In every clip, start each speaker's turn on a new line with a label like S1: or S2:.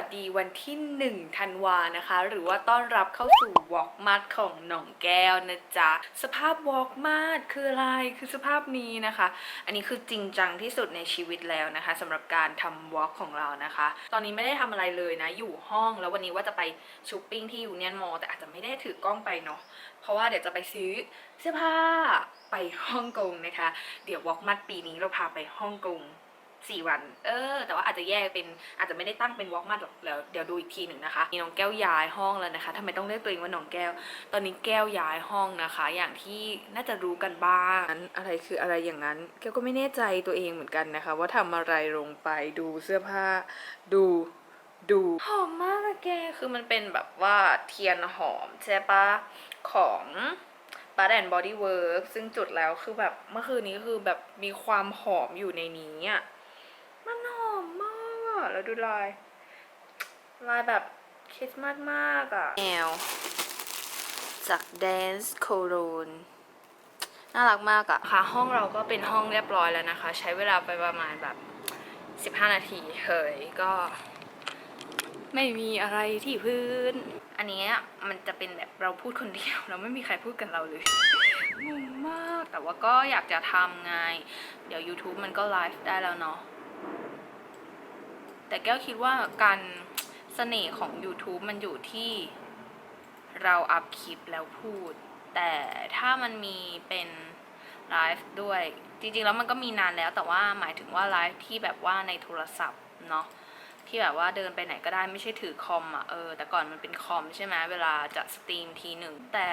S1: วัสดีวันที่ 1 ธันวานะคะ หรือว่าต้อนรับเข้าสู่วอล์กมาดของหนองแก้วนะจ๊ะ สภาพวอล์กมาดคืออะไร คือสภาพนี้นะคะ อันนี้คือจริงจังที่สุดในชีวิตแล้วนะคะสำหรับการทำวอล์กของเรานะคะ ตอนนี้ไม่ได้ทำอะไรเลยนะ อยู่ห้องแล้ววันนี้ว่าจะไปช้อปปิ้งที่ยูเนียนมอลแต่อาจจะไม่ได้ถือกล้องไปเนาะ เพราะว่าเดี๋ยวจะไปซื้อเสื้อผ้าไปฮ่องกงนะคะ เดี๋ยววอล์กมัดปีนี้เราพาไปฮ่องกง สี่วัน เออ แต่ว่าอาจจะแยกเป็นอาจจะไม่ได้ตั้งเป็นวอล์กมาหรอกแล้วเดี๋ยวดูอีกทีหนึ่งนะคะมีน้องแก้วย้ายห้องแล้วนะคะทำไมต้องเรียกตัวเองว่าน้องแก้ว ตอนนี้แก้วย้ายห้องนะคะ อย่างที่น่าจะรู้กันบ้างนั้นอะไรคืออะไรอย่างนั้น แก้วก็ไม่แน่ใจตัวเองเหมือนกันนะคะ ว่าทำอะไรลงไปดูเสื้อผ้าดูดูหอมมากแกคือมันเป็นแบบว่าเทียนหอมใช่ปะของ b a t and Body Work ซึ่งจุดแล้วคือแบบเมื่อคืนนี้คือแบบมีความหอมอยู่ในนี้อะ มันหอมมากอะ แล้วดูลาย ลายแบบคริสต์มาสมากอะแนวจาก Dance Cologne น่ารักมากอะค่ะ ห้องเราก็เป็นห้องเรียบร้อยแล้วนะคะ ใช้เวลาไปประมาณแบบ 15 นาทีเฮ้ยก็ ไม่มีอะไรที่พื้น อันเนี้ยมันจะเป็นแบบเราพูดคนเดียว เราไม่มีใครพูดกับเราเลยงงมาก แต่ว่าก็อยากจะทำไง เดี๋ยว YouTube มันก็ไลฟ์ได้แล้วเนาะ แต่แก้วคิดว่าการเสน่ห์ของ YouTube มันอยู่ที่เราอัพคลิปแล้วพูด แต่ถ้ามันมีเป็นไลฟ์ด้วย จริงๆ แล้วมันก็มีนานแล้วแต่ว่าหมายถึงว่าไลฟ์ที่แบบว่าในโทรศัพท์เนาะที่แบบว่าเดินไปไหนก็ได้ไม่ใช่ถือคอมอะเออแต่ก่อนมันเป็นคอมใช่ไหมเวลาจะสตรีมทีหนึ่งแต่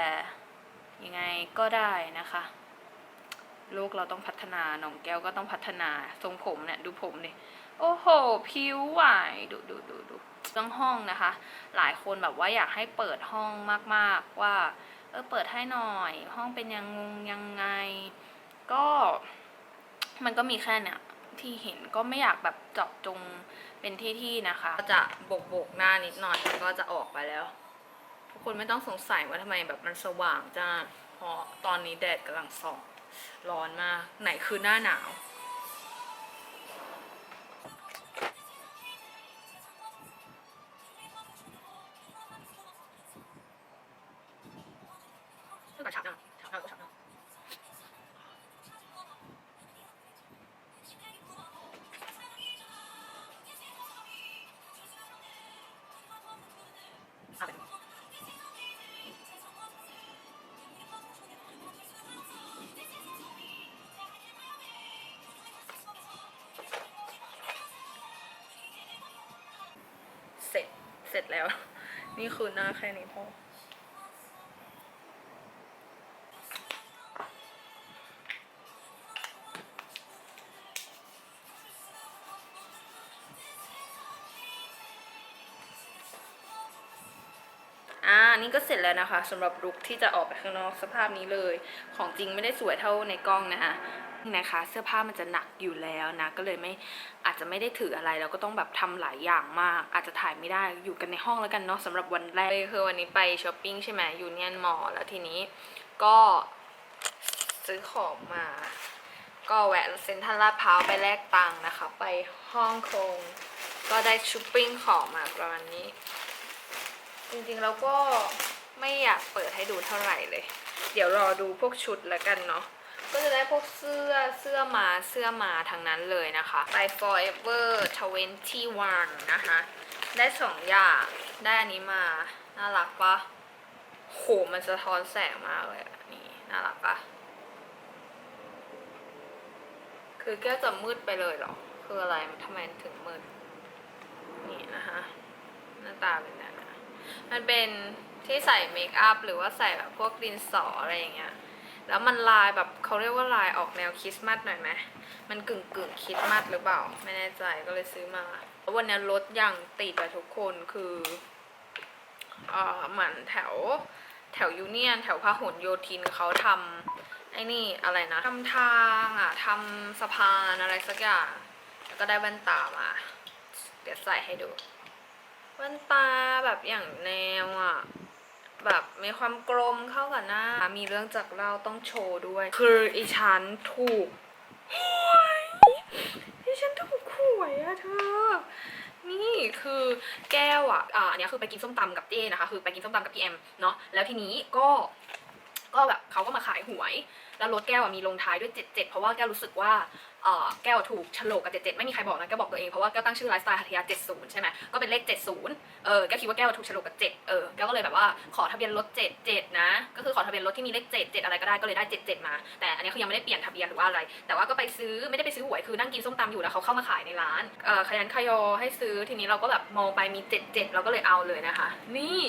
S1: ยังไงก็ได้นะคะ โลกเราต้องพัฒนาหนองแก้วก็ต้องพัฒนาทรงผมเนี่ยดูผมดิโอ้โหผิวไหวดูดูดูดูเรื่องห้องนะคะ หลายคนแบบว่าอยากให้เปิดห้องมากๆว่าเออเปิดให้หน่อย ห้องเป็นยังงงยังไง ก็มันก็มีแค่เนี่ยที่เห็นก็ไม่อยากแบบเจาะจงเป็นที่ๆนะคะ ก็จะบกบกหน้านิดหน่อยก็จะออกไปแล้วทุกคนไม่ต้องสงสัยว่าทำไมแบบมันสว่างจ้าเพราะตอนนี้แดดกำลังส่อง ร้อนมาก ไหนคือหน้าหนาว ร็จเสร็จแล้ว นี่คือหน้าแค่นี้พออ่า นี่ก็เสร็จแล้วนะคะสำหรับลุคที่จะออกไปข้างนอกสภาพนี้เลย ของจริงไม่ได้สวยเท่าในกล้องนะคะ นะคะ เสื้อผ้ามันจะหนักอยู่แล้วนะ ก็เลยไม่อาจจะไม่ได้ถืออะไรแล้วก็ต้องแบบทำหลายอย่างมาก อาจจะถ่ายไม่ได้อยู่กันในห้องแล้วกันเนาะสำหรับวันแรกคือวันนี้ไปช้อปปิ้งใช่ไหมยูเนียนมอลแล้วทีนี้ก็ซื้อของมา ก็แวะเซ็นทรัลลาดพร้าวไปแลกตังค์นะคะ ไปฮ่องกงก็ได้ช้อปปิ้งของมาประมาณนี้ จริงๆแล้วก็ไม่อยากเปิดให้ดูเท่าไหร่เลย เดี๋ยวรอดูพวกชุดแล้วกันเนาะ ก็จะได้พวกเสื้อเสื้อมาเสื้อมาทั้งนั้นเลยนะคะไป forever 21 นะคะ ได้สองอย่าง ได้อันนี้มา น่ารักปะโหมันสะท้อนแสงมากเลยนี่ น่ารักปะคือแก้วจะมืดไปเลยเหรอ คืออะไรทำไมถึงมืด นี่นะคะหน้าตาเป็นแบบนั้มันเป็นที่ใส่เมคอัพหรือว่าใส่แบบพวกดินสออะไรอย่างเงี้ย แล้วมันลายแบบเขาเรียกว่าลายออกแนวคริสต์มาสหน่อยไหมมันกึ่งกึ่งคริสต์มาสหรือเปล่า ไม่แน่ใจก็เลยซื้อมาแล้ววันนี้รถอย่างติดอะทุกคนคือเอ่อเหมือนแถวแถวยูเนียน แถวพหลโยธินเขาทำไอ้นี่อะไรนะทำทางอะทำสะพานอะไรสักอย่างแล้วก็ได้แว่นตามาเดี๋ยวใส่ให้ดูแว่นตาแบบอย่างแนวอะ แบบมีความกลมเข้ากับหน้า มีเรื่องจากเราต้องโชว์ด้วย คืออีฉันถูกหวยอีฉันถูกหวยอะเธอ นี่
S2: คือแก้วอะอ่าอันเนี้ยคือไปกินส้มตำกับเจ้นะคะ คือไปกินส้มตำกับพี่แอมเนาะ แล้วทีนี้ก็ ก็แบบเขาก็มาขายหวยแล้วรถแก้วมีลงท้ายด้วย 77 เพราะว่าแก้วรู้สึกว่าแก้วถูกฉลกกับ 77 ไม่มีใครบอกนะแก้วบอกตัวเอง เพราะว่าแก้วตั้งชื่อไลฟ์สไตล์หัทยา70 ใช่ไหมก็เป็นเลข 70 เออแก้วคิดว่าแก้วถูกฉลกกับ 7 เออแก้วก็เลยแบบว่าขอทะเบียนรถ 77 นะ ก็คือขอทะเบียนรถที่มีเลข 7 7 อะไรก็ได้ก็เลยได้ 77 มา แต่อันนี้คือยังไม่ได้เปลี่ยนทะเบียนหรือว่าอะไร แต่ว่าก็ไปซื้อไม่ได้ไปซื้อหวยคือนั่งกินส้มตำอยู่แล้วเขาเข้ามาขายในร้านเออขยันขยอให้ซื้อทีนี้เราก็แบบมองไปมี 77 เราก็เลยเอาเลยนะคะ นี่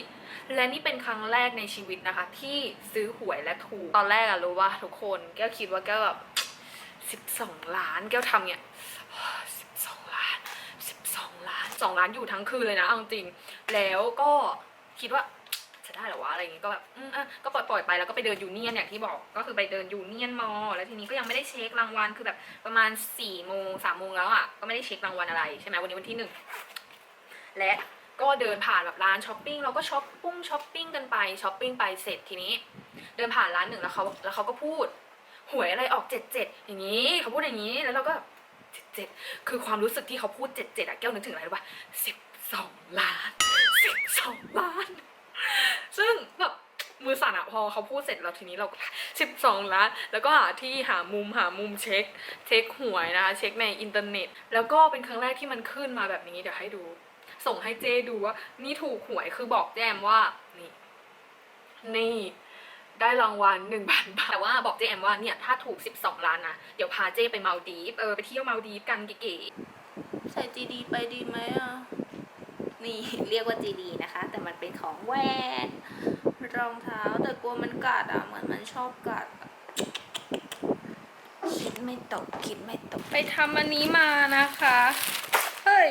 S2: และนี่เป็นครั้งแรกในชีวิตนะคะ ที่ซื้อหวยและถูกตอนแรกอะรู้ว่าทุกคน แก้วคิดว่าแก้วแบบสิบสองล้าน แก้วทำเนี่ยสิบสองล้านสิบสองล้านสองล้านอยู่ทั้งคืนเลยนะเอาจริง แล้วก็คิดว่าจะได้หรอวะอะไรอย่างงี้ก็แบบอืมอะก็ปล่อยปล่อยไปแล้วก็ไปเดินยูเนียนอย่างที่บอกก็คือไปเดินยูเนียนมอแล้วทีนี้ก็ยังไม่ได้เช็ครางวัลคือแบบประมาณสี่โมงสามโมงแล้วอะก็ไม่ได้เช็ครางวัลอะไรใช่ไหมวันนี้วันที่หนึ่งและก็เดินผ่านแบบร้านช้อปปิ้งเราก็ช้อปปุ้งช้อปปิ้งกันไปช้อปปิ้งไปเสร็จทีนี้ เดินผ่านร้านหนึ่งแล้วเขาแล้วเขาก็พูด หวยอะไรออกเจ็ดเจ็ดอย่างนี้เขาพูดอย่างนี้แล้วเราก็เจ็ดเจ็ดคือความรู้สึกที่เขาพูดเจ็ดเจ็ดอะแก้วนึกถึงอะไรรู้ป่ะสิบสองล้านสิบสองล้าน ซึ่งแบบมือสั่นอะพอเขาพูดเสร็จแล้วทีนี้เราสิบสองล้าน แล้วก็หาที่หามุมหามุมเช็ค เช็คหวยนะคะเช็คในอินเทอร์เน็ต แล้วก็เป็นครั้งแรกที่มันขึ้นมาแบบนี้เดี๋ยวให้ดู ส่งให้เจดูว่านี่ถูกหวยคือบอกแจมว่านี่นี่ ได้รางวัลหนึ่งพันบาทแต่ว่าบอกเจแอมว่าเนี่ยถ้าถูก 12 ล้านนะ เดี๋ยวพาเจไปมาลดีฟเออไปเที่ยวมาลดีฟกันเก๋
S1: ใส่จีดีไปดีไหมอะ นี่เรียกว่าจีดีนะคะ แต่มันเป็นของแหวนรองเท้าแต่กลัวมันกัดอะเหมือนมันชอบกัดอะคิดไม่ตกคิดไม่ตกไปทำอันนี้มานะคะ เฮ้ย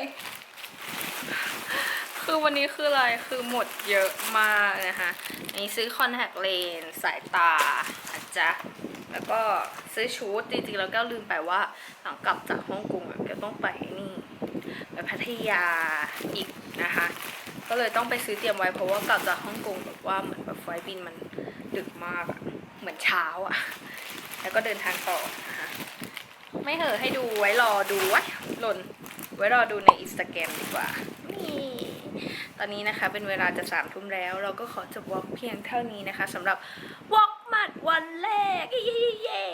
S1: คือวันนี้คืออะไรคือหมดเยอะมากนะคะอั มีซื้อคอนแทคเลนส์สายตานะจ๊ะแล้วก็ซื้อชุดจริงๆแล้วก็ลืมไปว่าหลังกลับจากฮ่องกงก็ต้องไปนี่ไปพัทยาอีกนะคะ ก็เลยต้องไปซื้อเตรียมไว้เพราะว่ากลับจากฮ่องกงแบบว่าเหมือนแบบไฟบินมันดึกมากอะเหมือนเช้าอะแล้วก็เดินทางต่อนะคะไม่เหอะให้ดูไว้รอดูไว้หล่นไว้รอดูในอินสตาแกรมดีกว่านี่ ตอนนี้นะคะเป็นเวลาจะสามทุ่มแล้ว เราก็ขอจบวอล์กเพียงเท่านี้นะคะสำหรับวอล์กหมัดวันแรกเย้